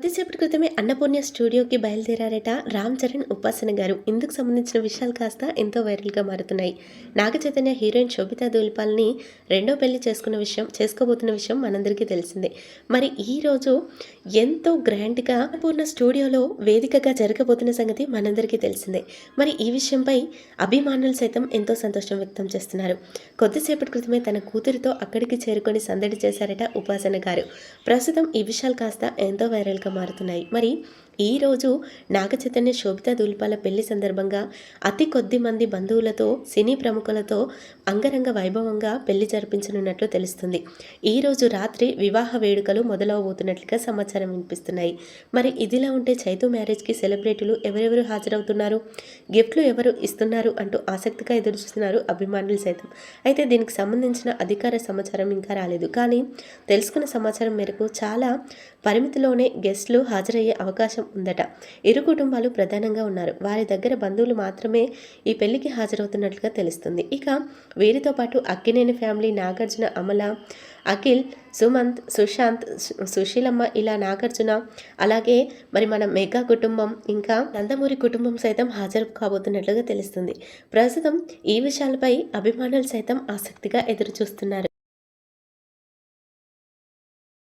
కొద్దిసేపటి క్రితమే అన్నపూర్ణ స్టూడియోకి బయలుదేరారట రామ్ చరణ్ ఉపాసన గారు. ఇందుకు సంబంధించిన విషయాలు కాస్త ఎంతో వైరల్గా మారుతున్నాయి. నాగ చైతన్య హీరోయిన్ శోభితా దూల్పాల్ని రెండో పెళ్ళి చేసుకున్న విషయం చేసుకోబోతున్న విషయం మనందరికీ తెలిసిందే. మరి ఈ రోజు ఎంతో గ్రాండ్గా అన్నపూర్ణ స్టూడియోలో వేదికగా జరగబోతున్న సంగతి మనందరికీ తెలిసిందే. మరి ఈ విషయంపై అభిమానులు సైతం ఎంతో సంతోషం వ్యక్తం చేస్తున్నారు. కొద్దిసేపటి క్రితమే తన కూతురితో అక్కడికి చేరుకొని సందడి చేశారట ఉపాసన గారు. ప్రస్తుతం ఈ విషయాలు కాస్త ఎంతో వైరల్గా మారుతున్నాయి. మరి ఈ రోజు శోభిత శోభితా దూల్పాల పెళ్ళి సందర్భంగా అతి కొద్ది మంది బంధువులతో సినీ ప్రముఖులతో అంగరంగ వైభవంగా పెళ్ళి జరిపించనున్నట్లు తెలుస్తుంది. ఈ రోజు రాత్రి వివాహ వేడుకలు మొదలవబోతున్నట్లుగా సమాచారం వినిపిస్తున్నాయి. మరి ఇదిలా ఉంటే చైతు మ్యారేజ్కి సెలబ్రిటీలు ఎవరెవరు హాజరవుతున్నారు? గిఫ్ట్లు ఎవరు ఇస్తున్నారు అంటూ ఆసక్తిగా ఎదురు చూస్తున్నారు అభిమానులు సైతం. అయితే దీనికి సంబంధించిన అధికార సమాచారం ఇంకా రాలేదు. కానీ తెలుసుకున్న సమాచారం మేరకు చాలా పరిమితిలోనే గెస్ట్లు హాజరయ్యే అవకాశం ఉందట. ఇరు కుటుంబాలు ప్రధానంగా ఉన్నారు. వారి దగ్గర బంధువులు మాత్రమే ఈ పెళ్ళికి హాజరవుతున్నట్లుగా తెలుస్తుంది. ఇక వీరితో పాటు అక్కినేని ఫ్యామిలీ నాగార్జున అమల అఖిల్ సుమంత్ సుశాంత్ సుశీలమ్మ ఇలా నాగార్జున అలాగే మరి మన మెగా కుటుంబం ఇంకా నందమూరి కుటుంబం సైతం హాజరు కాబోతున్నట్లుగా తెలుస్తుంది. ప్రస్తుతం ఈ విషయాలపై అభిమానులు సైతం ఆసక్తిగా ఎదురు చూస్తున్నారు